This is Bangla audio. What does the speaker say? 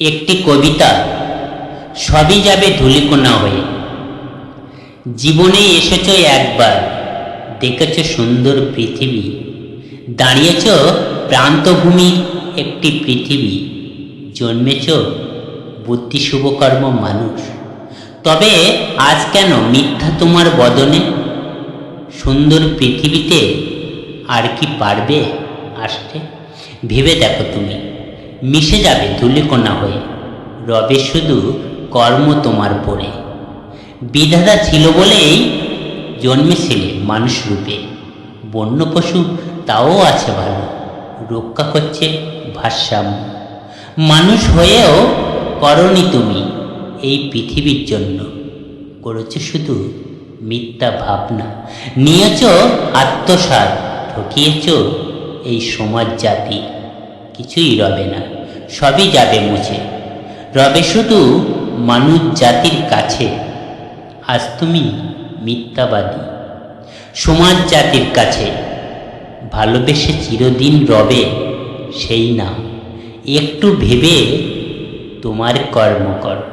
একটি কবিতা, সবই যাবে ধুলিকোনা হয়ে। জীবনে এসেছ একবার, দেখেছ সুন্দর পৃথিবী, দাঁড়িয়েছ প্রান্তভূমির একটি পৃথিবী, জন্মেছ বুদ্ধি শুভকর্ম মানুষ। তবে আজ কেন মিথ্যা তোমার বদনে? সুন্দর পৃথিবীতে আর কি পারবে আসতে? ভেবে দেখো তুমি। মিশে যাবে ধুলিকোনা হয়ে। রবে শুধু কর্ম তোমার পড়ে বিধাতা ছিল বলেই জন্মেছিলে মানুষ রূপে। বন্য পশু তাও আছে ভালো। রক্ষা করছে ভারসাম্য। মানুষ হয়েও করনি তুমি এই পৃথিবীর জন্য। করেছ শুধু মিথ্যা ভাবনা। নিয়েছ আত্মসার ঠকিয়েছ এই সমাজ জাতি কিছুই রবে না, সবই যাবে মুছে। রবে শুধু মানুষ জাতির কাছে, আজ তুমি মিথ্যাবাদী। সমাজ জাতির কাছে, ভালোবেসে চিরদিন রবে সেই না একটু ভেবে তোমার কর্ম করো।